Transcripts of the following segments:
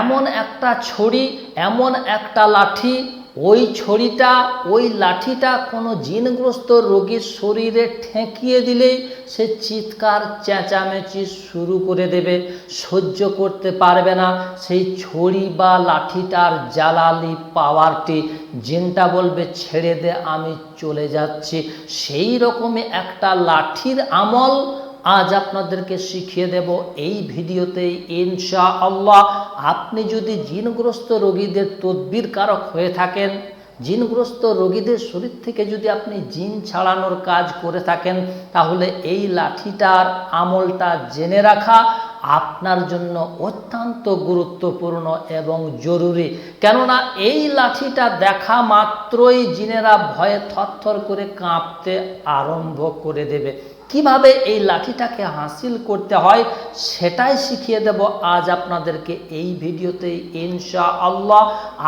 এমন একটা ছড়ি, এমন একটা লাঠি, ওই ছড়িটা, ওই লাঠিটা কোনো জিনগ্রস্ত রোগীর শরীরে ঠেকিয়ে দিলেই সে চিৎকার, চেঁচামেচি শুরু করে দেবে, সহ্য করতে পারবে না। সেই ছড়ি বা লাঠিটার জ্বালালি পাওয়ারটি জিনটা বলবে, ছেড়ে দে, আমি চলে যাচ্ছি। সেই রকমই একটা লাঠির আমল আজ আপনাদেরকে শিখিয়ে দেব এই ভিডিওতে ইনশা আল্লাহ আপনি যদি জিনগ্রস্ত রোগীদের তদবির কারক হয়ে থাকেন, জিনগ্রস্ত রোগীদের শরীর থেকে যদি আপনি জিন ছাড়ানোর কাজ করে থাকেন, তাহলে এই লাঠিটার আমলটা জেনে রাখা আপনার জন্য অত্যন্ত গুরুত্বপূর্ণ এবং জরুরি। কেননা এই লাঠিটা দেখা মাত্রই জিনেরা ভয়ে থরথর করে কাঁপতে আরম্ভ করে দেবে। কীভাবে এই লাঠিটাকে হাসিল করতে হয় সেটাই শিখিয়ে দেব আজ আপনাদেরকে এই ভিডিওতে ইনশা আল্লাহ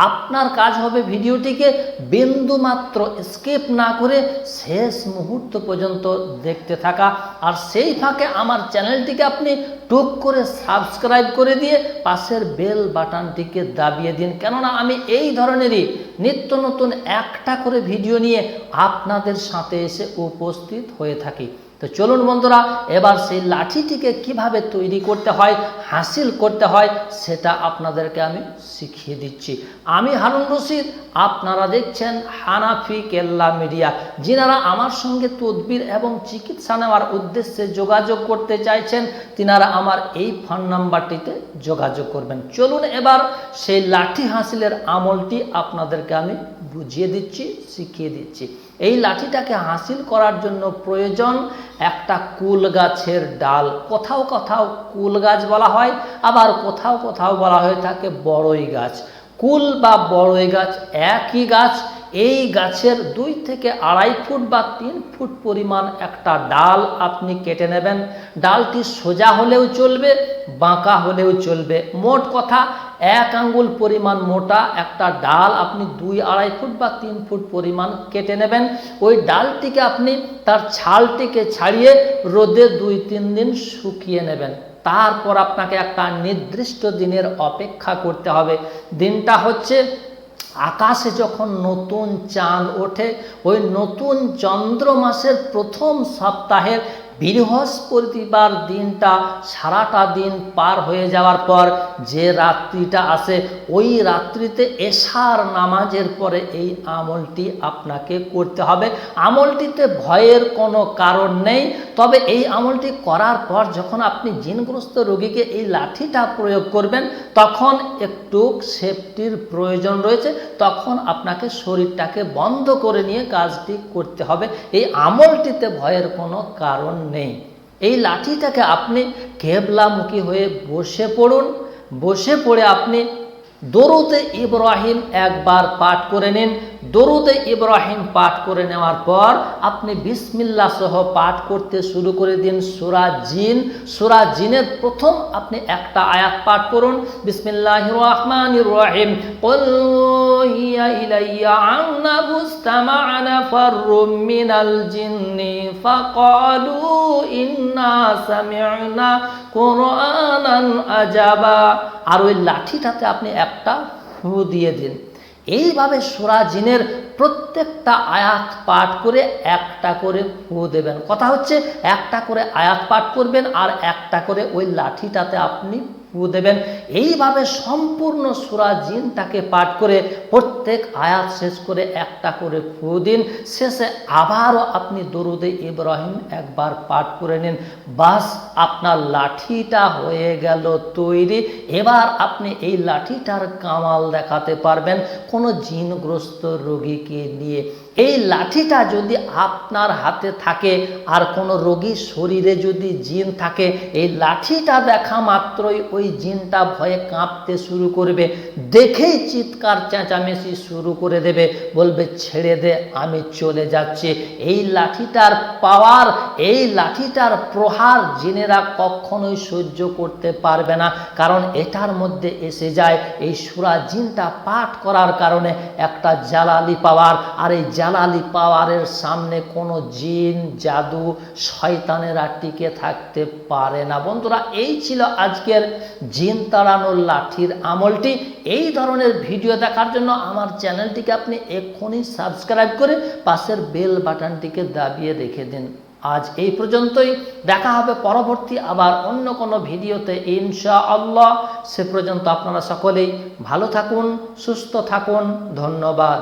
আপনার কাজ হবে ভিডিওটিকে বিন্দু মাত্র স্কিপ না করে শেষ মুহূর্ত পর্যন্ত দেখতে থাকা। আর সেই ফাঁকে আমার চ্যানেলটিকে আপনি টুক করে সাবস্ক্রাইব করে দিয়ে পাশের বেল বাটনটিকে দাবিয়ে দিন। কেননা আমি এই ধরনেরই নিত্য নতুন একটা করে ভিডিও নিয়ে আপনাদের সাথে এসে উপস্থিত হয়ে থাকি। তো চলুন বন্ধুরা, এবার সেই লাঠিটিকে কীভাবে তৈরি করতে হয়, হাসিল করতে হয়, সেটা আপনাদেরকে আমি শিখিয়ে দিচ্ছি। আমি হারুন রশিদ, আপনারা দেখছেন হানাফি কেল্লা মিডিয়া। যিনারা আমার সঙ্গে তদবির এবং চিকিৎসা নেওয়ার উদ্দেশ্যে যোগাযোগ করতে চাইছেন, তিনারা আমার এই ফোন নাম্বারটিতে যোগাযোগ করবেন। চলুন এবার সেই লাঠি হাসিলের আমলটি আপনাদেরকে আমি বুঝিয়ে দিচ্ছি, শিখিয়ে দিচ্ছি। এই লাঠিটাকে হাসিল করার জন্য প্রয়োজন একটা কুল গাছের ডাল। কোথাও কোথাও কুল গাছ বলা হয়, আবার কোথাও কোথাও বলা হয়ে থাকে বড়ই গাছ। কুল বা বড়ই গাছ একই গাছ, এই গাছের দুই থেকে আড়াই ফুট বা তিন ফুট পরিমাণ একটা ডাল আপনি কেটে নেবেন। ডালটি সোজা হলেও চলবে, বাঁকা হলেও চলবে। মোট কথা এক আঙ্গুল পরিমাণ মোটা, একটা ডাল আপনি দুই আড়াই ফুট বা তিন ফুট পরিমাণ কেটে নেবেন। ওই ডালটিকে আপনি তার ছালটিকে ছাড়িয়ে রোদে দুই তিন দিন শুকিয়ে নেবেন। তারপর আপনাকে একটা নির্দিষ্ট দিনের অপেক্ষা করতে হবে। দিনটা হচ্ছে আকাশে যখন নতুন চাঁদ ওঠে, ওই নতুন চন্দ্র মাসের প্রথম সপ্তাহের বৃহস্পতিবার দিনটা সারাটা দিন পার হয়ে যাওয়ার পর যে রাত্রিটা আসে ওই রাত্রিতে এশার নামাজের পরে এই আমলটি আপনাকে করতে হবে। আমলটিতে ভয়ের কোনো কারণ নেই, তবে এই আমলটি করার পর যখন আপনি জিনগ্রস্ত রোগীকে এই লাঠিটা প্রয়োগ করবেন, তখন একটু সেফটির প্রয়োজন রয়েছে। তখন আপনাকে শরীরটাকে বন্ধ করে নিয়ে কাজটি করতে হবে। এই আমলটিতে ভয়ের কোনো কারণ নেই। এই লাঠিটাকে আপনি কেবলামুখী হয়ে বসে পড়ুন। বসে পড়ে আপনি দরুতে ইব্রাহিম একবার পাঠ করে নিন। দরুদে ইব্রাহিম পাঠ করে নেওয়ার পর আপনি বিসমিল্লা সহ পাঠ করতে শুরু করে দিন। সুরা জিন, সুরা জিনের প্রথম আপনি একটা আয়াত পাঠ করুন। বিসমিল্লাহ রহমান রহিম। আর ওই লাঠিটাতে আপনি একটা ফু দিয়ে দিন। এইভাবে সোরা জিনের প্রত্যেকটা আয়াত পাঠ করে একটা করে ফু দেবেন। কথা হচ্ছে একটা করে আয়াত পাঠ করবেন আর একটা করে ওই লাঠিটাতে আপনি ফু দেবেন। এইভাবে সম্পূর্ণ সুরা জিনটাকে পাঠ করে প্রত্যেক আয়াত শেষ করে একটা করে ফু দিন। শেষে আবারও আপনি দরুদে ইব্রাহিম একবার পাঠ করে নিন। বাস, আপনার লাঠিটা হয়ে গেল তৈরি। এবার আপনি এই লাঠিটার কামাল দেখাতে পারবেন কোনো জিনগ্রস্ত রোগীকে নিয়ে। এই লাঠিটা যদি আপনার হাতে থাকে আর কোনো রোগীর শরীরে যদি জিন থাকে, এই লাঠিটা দেখা মাত্রই ওই জিনটা ভয়ে কাঁপতে শুরু করবে। দেখেই চিৎকার চেঁচামেচি শুরু করে দেবে। বলবে, ছেড়ে দে, আমি চলে যাচ্ছি। এই লাঠিটার পাওয়ার, এই লাঠিটার প্রহার জিনেরা কখনোই সহ্য করতে পারবে না। কারণ এটার মধ্যে এসে যায়, এই সুরা জিনটা পাঠ করার কারণে একটা জালালি পাওয়ার। আর এই জালালি পাওয়ারের সামনে কোনো জিন, জাদু, শয়তানেরা টিকে থাকতে পারে না। বন্ধুরা, এই ছিল আজকের জিন তাড়ানোর লাঠির আমলটি এই ধরনের ভিডিও দেখার জন্য আমার চ্যানেলটিকে আপনি এক্ষুনি সাবস্ক্রাইব করে পাশের বেল বাটনটিকে দাবিয়ে রেখে দিন। আজ এই পর্যন্তই। দেখা হবে পরবর্তী আবার অন্য কোনো ভিডিওতে। ইনশা আল্লাহ সে পর্যন্ত আপনারা সকলেই ভালো থাকুন, সুস্থ থাকুন। ধন্যবাদ।